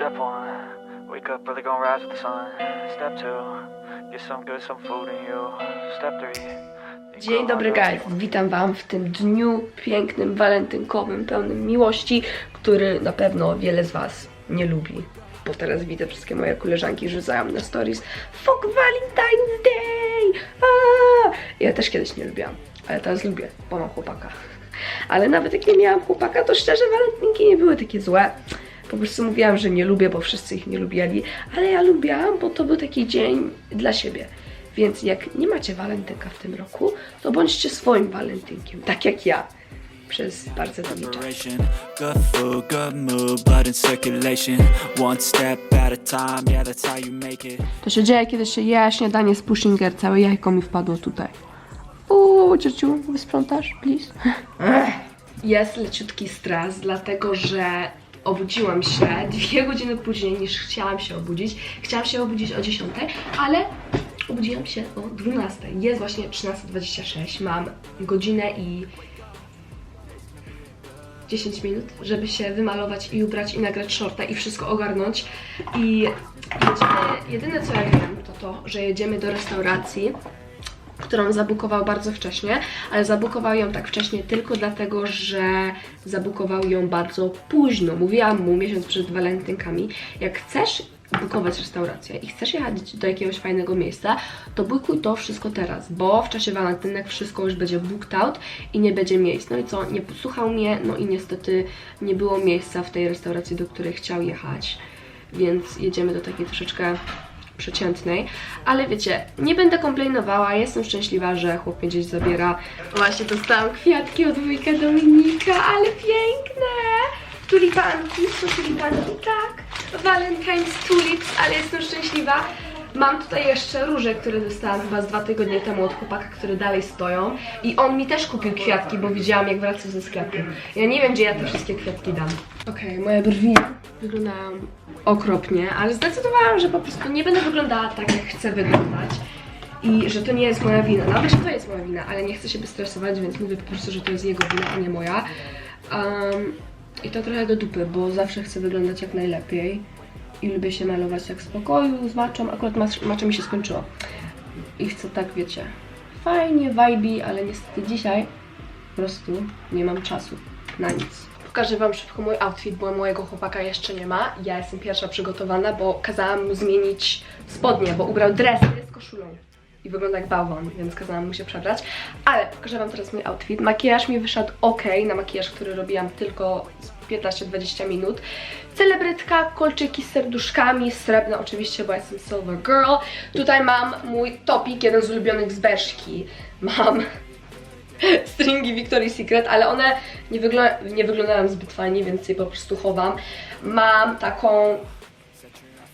Step one, wake up early, gonna rise with the sun. Step two, get some good, some food in you. Step three. Dzień dobry guys, witam wam w tym dniu pięknym, walentynkowym, pełnym miłości, który na pewno wiele z was nie lubi. Bo teraz widzę wszystkie moje koleżanki rzucają na stories Fuck Valentine's Day! Aaa! Ja też kiedyś nie lubiłam, ale teraz lubię, bo mam chłopaka. Ale nawet jak nie miałam chłopaka, to szczerze walentynki nie były takie złe. Po prostu mówiłam, że nie lubię, bo wszyscy ich nie lubiali, ale ja lubiłam, bo to był taki dzień dla siebie. Więc jak nie macie walentynka w tym roku, to bądźcie swoim walentynkiem, tak jak ja, przez bardzo długi czas. To się dzieje, kiedy się je śniadanie z Pushinger, całe jajko mi wpadło tutaj. Uuu, ciociu, wysprzątasz, please? Jest leciutki stres, dlatego że obudziłam się dwie godziny później niż chciałam się obudzić. Chciałam się obudzić o 10, ale obudziłam się o 12. Jest właśnie 13.26, mam godzinę i 10 minut, żeby się wymalować i ubrać i nagrać shorta i wszystko ogarnąć. I jedziemy, jedyne co ja wiem to to, że jedziemy do restauracji, którą zabukował bardzo wcześnie, ale zabukował ją tak wcześnie tylko dlatego, że zabukował ją bardzo późno. Mówiłam mu miesiąc przed walentynkami, jak chcesz bukować restaurację i chcesz jechać do jakiegoś fajnego miejsca, to bukuj to wszystko teraz, bo w czasie walentynek wszystko już będzie booked out i nie będzie miejsc. No i co, nie posłuchał mnie, no i niestety nie było miejsca w tej restauracji, do której chciał jechać, więc jedziemy do takiej troszeczkę przeciętnej, ale wiecie, nie będę komplainowała, jestem szczęśliwa, że chłop mnie gdzieś zabiera. Właśnie dostałam kwiatki od wujka Dominika, ale piękne! Tulipanki, są tulipanki, tak. Valentine's tulips, ale jestem szczęśliwa. Mam tutaj jeszcze róże, które dostałam chyba z dwa tygodnie temu od chłopaka, które dalej stoją. I on mi też kupił kwiatki, bo widziałam jak wracał ze sklepu. Ja nie wiem, gdzie ja te wszystkie kwiatki dam. Okej, moje brwi wyglądają okropnie, ale zdecydowałam, że po prostu nie będę wyglądała tak, jak chcę wyglądać. I że to nie jest moja wina. Nawet, że to jest moja wina, ale nie chcę się stresować, więc mówię po prostu, że to jest jego wina, a nie moja. Um, I to trochę do dupy, bo zawsze chcę wyglądać jak najlepiej. I lubię się malować jak w spokoju, z maczą. Akurat macz, macze mi się skończyło. I chcę tak, wiecie, fajnie, vibe, ale niestety dzisiaj po prostu nie mam czasu na nic. Pokażę Wam szybko mój outfit, bo mojego chłopaka jeszcze nie ma. Ja jestem pierwsza przygotowana, bo kazałam mu zmienić spodnie, bo ubrał dresy z koszulą. I wygląda jak bałwan, więc kazałam mu się przebrać. Ale pokażę Wam teraz mój outfit. Makijaż mi wyszedł ok, na makijaż, który robiłam tylko 15-20 minut. Celebrytka, kolczyki z serduszkami, srebrne oczywiście, bo jestem silver girl. Tutaj mam mój topik, jeden z ulubionych z Berszki. Mam stringi Victoria's Secret, ale one nie, wyglą- nie wyglądają zbyt fajnie, więc je po prostu chowam. Mam taką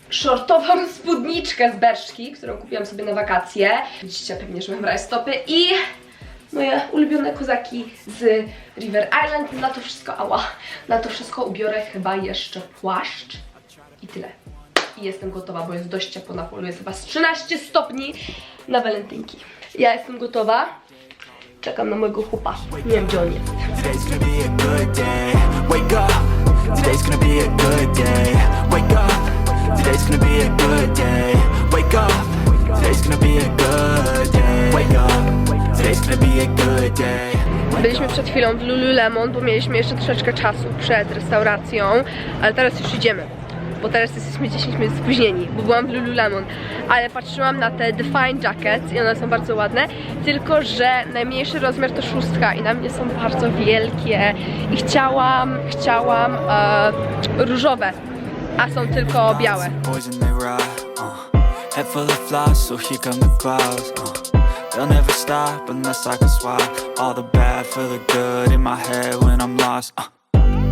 shortową spódniczkę z Berszki, którą kupiłam sobie na wakacje. Widzicie pewnie, że mam brać stopy i moje ulubione kozaki z River Island. Na to wszystko, ała, na to wszystko ubiorę chyba jeszcze płaszcz i tyle. I jestem gotowa, bo jest dość ciepło na polu, jest chyba z 13 stopni na walentynki. Ja jestem gotowa. Czekam na mojego chłopa. Nie wiem gdzie on jest. Today's gonna be a good day. Wake up. Today's gonna be a good day. Wake up. Byliśmy przed chwilą w Lululemon, bo mieliśmy jeszcze troszeczkę czasu przed restauracją, ale teraz już idziemy. Bo teraz jesteśmy 10 minut spóźnieni, bo byłam w Lululemon. Ale patrzyłam na te Define Jackets i one są bardzo ładne, tylko że najmniejszy rozmiar to szóstka i na mnie są bardzo wielkie. I chciałam, chciałam e, różowe, a są tylko białe. They'll never stop unless I can swap all the bad for the good in my head when I'm lost. Uh.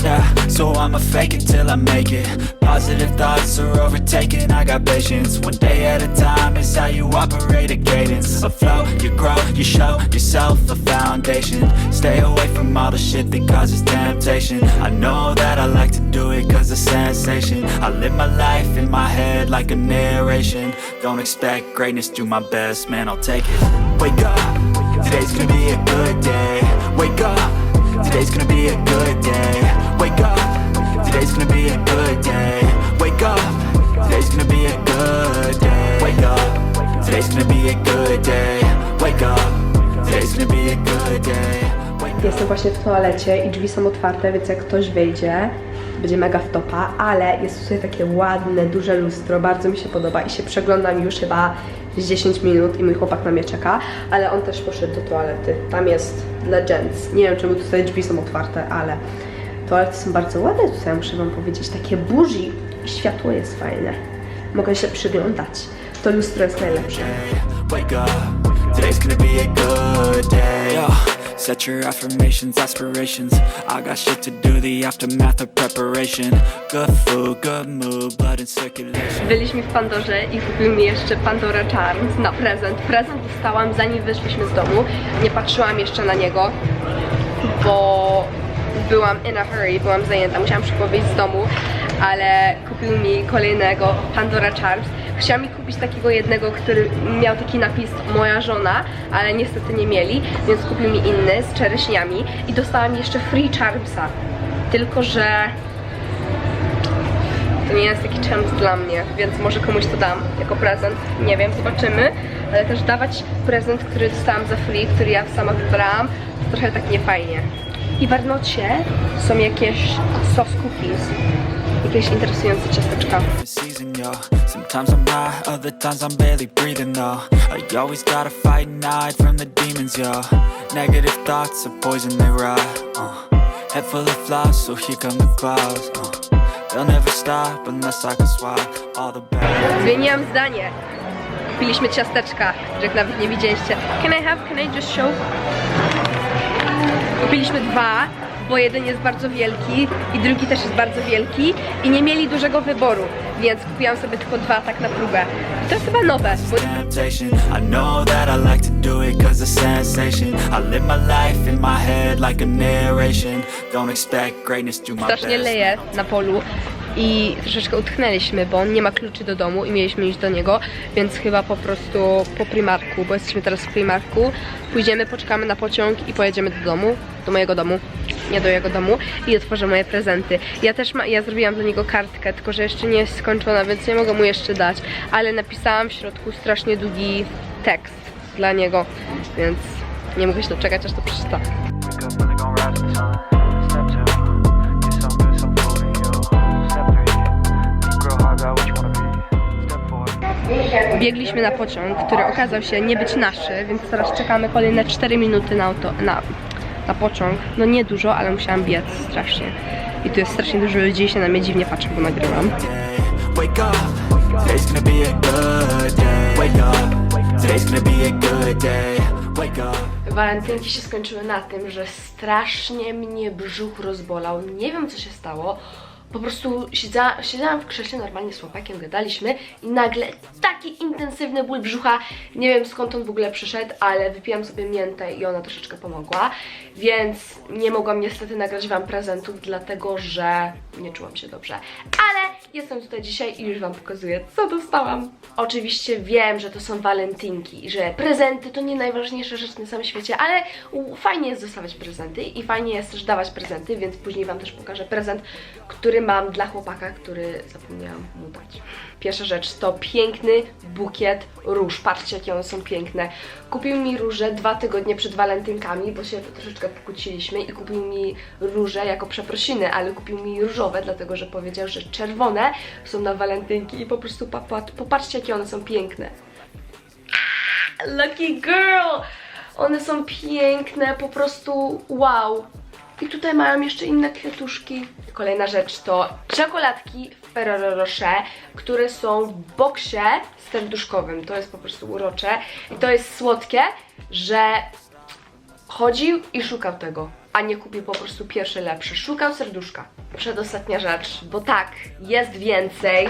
Yeah, so I'ma fake it till I make it. Positive thoughts are overtaken. I got patience. One day at a time is how you operate a cadence. Afloat, you grow, you show yourself a foundation. Stay away from all the shit that causes temptation. I know that I like to do it cause it's sensation. I live my life in my head like a narration. Don't expect greatness, do my best, man, I'll take it. wake up. Today's gonna be a good day. Wake up. Today's gonna be a good day. Wake up. Today's gonna be a good day. Wake up. Today's gonna be a good day. Wake up. Today's gonna be a good day. Wake up. Today's gonna be a good day. Jestem właśnie w toalecie i drzwi są otwarte, więc jak ktoś wyjdzie, będzie mega wtopa, ale jest tutaj takie ładne, duże lustro, bardzo mi się podoba i się przeglądam już chyba z 10 minut i mój chłopak na mnie czeka, ale on też poszedł do toalety. Tam jest dla gents. Nie wiem, czemu tutaj drzwi są otwarte, ale toalety są bardzo ładne tutaj, muszę wam powiedzieć. Takie buzi i światło jest fajne. Mogę się przyglądać. To lustro jest najlepsze. Set your affirmations, aspirations. I got shit to do, the aftermath of preparation. Good food, good mood, blood in circulation. Byliśmy w Pandorze i kupił mi jeszcze Pandora Charms na prezent. Prezent dostałam zanim wyszliśmy z domu. Nie patrzyłam jeszcze na niego, bo byłam in a hurry, byłam zajęta, musiałam wyjść z domu, ale kupił mi kolejnego Pandora Charms. Chciał mi kupić takiego jednego, który miał taki napis moja żona, ale niestety nie mieli, więc kupił mi inny z czereśniami i dostałam jeszcze free Charmsa. Tylko, że to nie jest taki charms dla mnie, więc może komuś to dam jako prezent. Nie wiem, zobaczymy. Ale też dawać prezent, który dostałam za free, który ja sama wybrałam, to trochę tak niefajnie. I w Arnocie są jakieś sos cookies. Jakieś interesujące ciasteczka. Sometimes I'm high, other times I'm barely breathing, though. I always gotta fight and hide from the demons, yo. Negative thoughts are poison, they rot. Uh. Head full of flies, so here come the clouds. Uh. They'll never stop unless I can swap all the bad. Zmieniłam zdanie. Kupiliśmy ciasteczka, których nawet nie widzieliście. Can I have, can I just show? Kupiliśmy dwa, bo jeden jest bardzo wielki i drugi też jest bardzo wielki i nie mieli dużego wyboru, więc kupiłam sobie tylko dwa tak na próbę. I to jest chyba nowe, bo temptation. I know that I like to do it cause it's sensation. I live my life in my head like a narration. Don't expect greatness, do my strasznie leje na polu i troszeczkę utknęliśmy, bo on nie ma kluczy do domu i mieliśmy iść do niego, więc chyba po prostu po Primarku, bo jesteśmy teraz w Primarku, pójdziemy, poczekamy na pociąg i pojedziemy do domu, do mojego domu, nie do jego domu i otworzę moje prezenty. Ja też ma, ja zrobiłam dla niego kartkę, tylko że jeszcze nie jest skończona, więc nie mogę mu jeszcze dać, ale napisałam w środku strasznie długi tekst dla niego, więc nie mogę się doczekać, aż to przeczyta. Biegliśmy na pociąg, który okazał się nie być naszy, więc teraz czekamy kolejne 4 minuty na, auto, na, na pociąg. No nie dużo, ale musiałam biec strasznie. I tu jest strasznie dużo ludzi się na mnie dziwnie patrzą, bo nagrywam. Walentynki się skończyły na tym, że strasznie mnie brzuch rozbolał. Nie wiem co się stało. Po prostu siedza, siedziałam w krześle normalnie z chłopakiem, gadaliśmy i nagle taki intensywny ból brzucha. Nie wiem skąd on w ogóle przyszedł, ale wypiłam sobie miętę i ona troszeczkę pomogła. Więc nie mogłam niestety nagrać Wam prezentów, dlatego że nie czułam się dobrze. Ale jestem tutaj dzisiaj i już Wam pokazuję, co dostałam. Oczywiście wiem, że to są walentynki, że prezenty to nie najważniejsza rzecz na całym świecie, ale fajnie jest dostawać prezenty i fajnie jest też dawać prezenty, więc później Wam też pokażę prezent, który mam dla chłopaka, który zapomniałam mu dać. Pierwsza rzecz to piękny bukiet róż. Patrzcie, jakie one są piękne. Kupił mi róże dwa tygodnie przed walentynkami, bo się troszeczkę pokłóciliśmy i kupił mi róże jako przeprosiny, ale kupił mi różowe, dlatego że powiedział, że czerwone są na walentynki i po prostu popat- popatrzcie, jakie one są piękne. Lucky girl! One są piękne, po prostu wow. I tutaj mają jeszcze inne kwiatuszki. Kolejna rzecz to czekoladki Ferrero Rocher, które są w boksie serduszkowym. To jest po prostu urocze. I to jest słodkie, że chodził i szukał tego, a nie kupił po prostu pierwszy lepszy. Szukał serduszka. Przedostatnia rzecz, bo tak, jest więcej.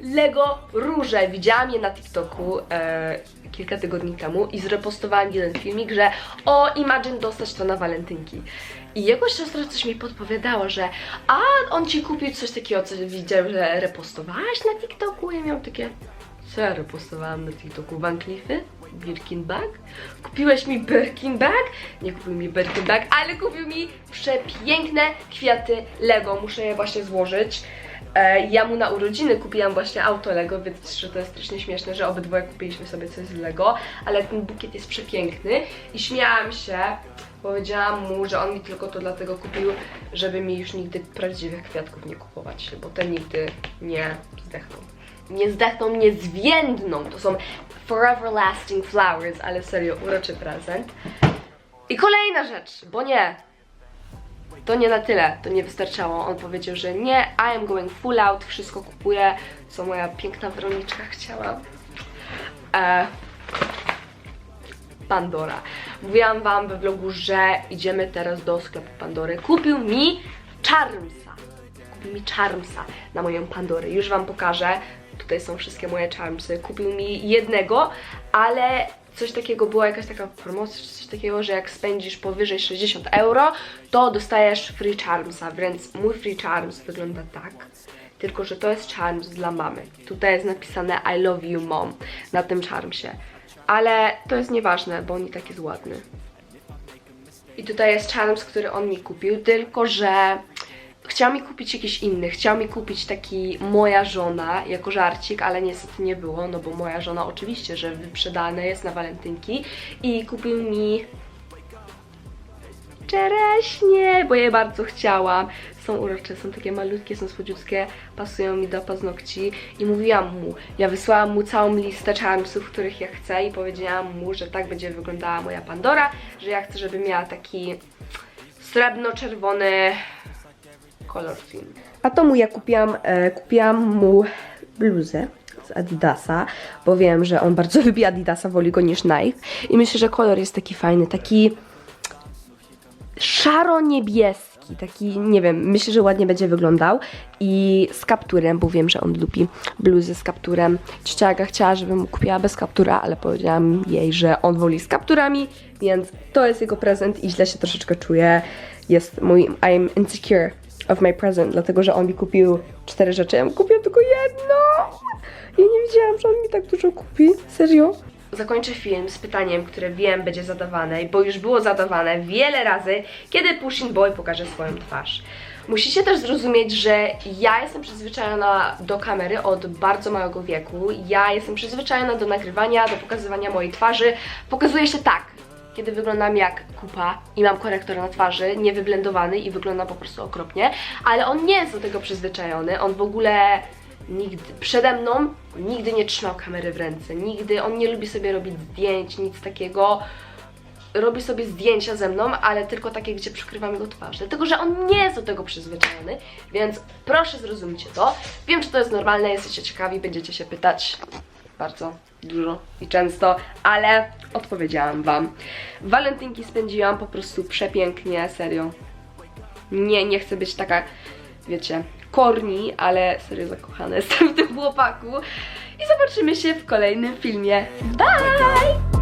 Lego róże. Widziałam je na TikToku e, kilka tygodni temu i zrepostowałam jeden filmik, że o, Imagine dostać to na walentynki. I jego siostra coś mi podpowiadała, że a on ci kupił coś takiego, co widział, że repostowałaś na TikToku. Ja miałam takie, co ja repostowałam na TikToku? Van Cleefy? Birkin bag? Kupiłeś mi Birkin bag? Nie kupił mi Birkin bag, ale kupił mi przepiękne kwiaty Lego. Muszę je właśnie złożyć. E, ja mu na urodziny kupiłam właśnie auto Lego, więc że to jest strasznie śmieszne, że obydwoje kupiliśmy sobie coś z Lego, ale ten bukiet jest przepiękny i śmiałam się, powiedziałam mu, że on mi tylko to dlatego kupił, żeby mi już nigdy prawdziwych kwiatków nie kupować, bo te nigdy nie zdechną. Nie zdechną, nie zwiędną. To są forever lasting flowers, ale serio, uroczy prezent. I kolejna rzecz, bo nie, to nie na tyle, to nie wystarczało. On powiedział, że nie, I am going full out, wszystko kupuję, co moja piękna Weroniczka chciała. E, Pandora. Mówiłam wam we vlogu, że idziemy teraz do sklepu Pandory. Kupił mi Charmsa. Kupił mi Charmsa na moją Pandorę. Już wam pokażę. Tutaj są wszystkie moje Charmsy. Kupił mi jednego, ale coś takiego, była jakaś taka promocja, coś takiego, że jak spędzisz powyżej 60 euro, to dostajesz free Charmsa, więc mój free Charms wygląda tak. Tylko, że to jest Charms dla mamy. Tutaj jest napisane I love you mom na tym Charmsie. Ale to jest nieważne, bo on i tak jest ładny. I tutaj jest Charms, który on mi kupił, tylko że chciał mi kupić jakiś inny. Chciał mi kupić taki moja żona jako żarcik, ale niestety nie było, no bo moja żona oczywiście, że wyprzedane jest na walentynki i kupił mi czereśnie, bo je bardzo chciałam. Są urocze, są takie malutkie, są słodziutkie, pasują mi do paznokci i mówiłam mu, ja wysłałam mu całą listę charmsów, których ja chcę i powiedziałam mu, że tak będzie wyglądała moja Pandora, że ja chcę, żeby miała taki srebrno-czerwony kolor film. A to mu ja kupiłam, e, kupiłam mu bluzę z Adidasa, bo wiem, że on bardzo lubi Adidasa, woli go niż Nike i myślę, że kolor jest taki fajny, taki szaro-niebieski, taki, nie wiem, myślę, że ładnie będzie wyglądał i z kapturem, bo wiem, że on lubi bluzy z kapturem. Ciocia Aga chciała, żebym mu kupiła bez kaptura, ale powiedziałam jej, że on woli z kapturami, więc to jest jego prezent i źle się troszeczkę czuję. Jest mój, I'm insecure of my present, dlatego, że on mi kupił cztery rzeczy, ja mu kupiłam tylko jedno. Ja nie wiedziałam, że on mi tak dużo kupi. Serio? Zakończę film z pytaniem, które wiem będzie zadawane, bo już było zadawane wiele razy, kiedy Pushin Boy pokaże swoją twarz. Musicie też zrozumieć, że ja jestem przyzwyczajona do kamery od bardzo małego wieku. Ja jestem przyzwyczajona do nagrywania, do pokazywania mojej twarzy. Pokazuje się tak, kiedy wyglądam jak kupa i mam korektor na twarzy, niewyblendowany i wygląda po prostu okropnie, ale on nie jest do tego przyzwyczajony, on w ogóle nigdy, przede mną nigdy nie trzymał kamery w ręce, nigdy, on nie lubi sobie robić zdjęć, nic takiego, robi sobie zdjęcia ze mną, ale tylko takie, gdzie przykrywam jego twarz, dlatego, że on nie jest do tego przyzwyczajony, więc proszę zrozumcie to, wiem, że to jest normalne, jesteście ciekawi, będziecie się pytać, bardzo dużo i często, ale odpowiedziałam Wam. Walentynki spędziłam po prostu przepięknie, serio. Nie, nie chcę być taka, wiecie, korni, ale serio zakochana jestem w tym chłopaku. I zobaczymy się w kolejnym filmie. Bye!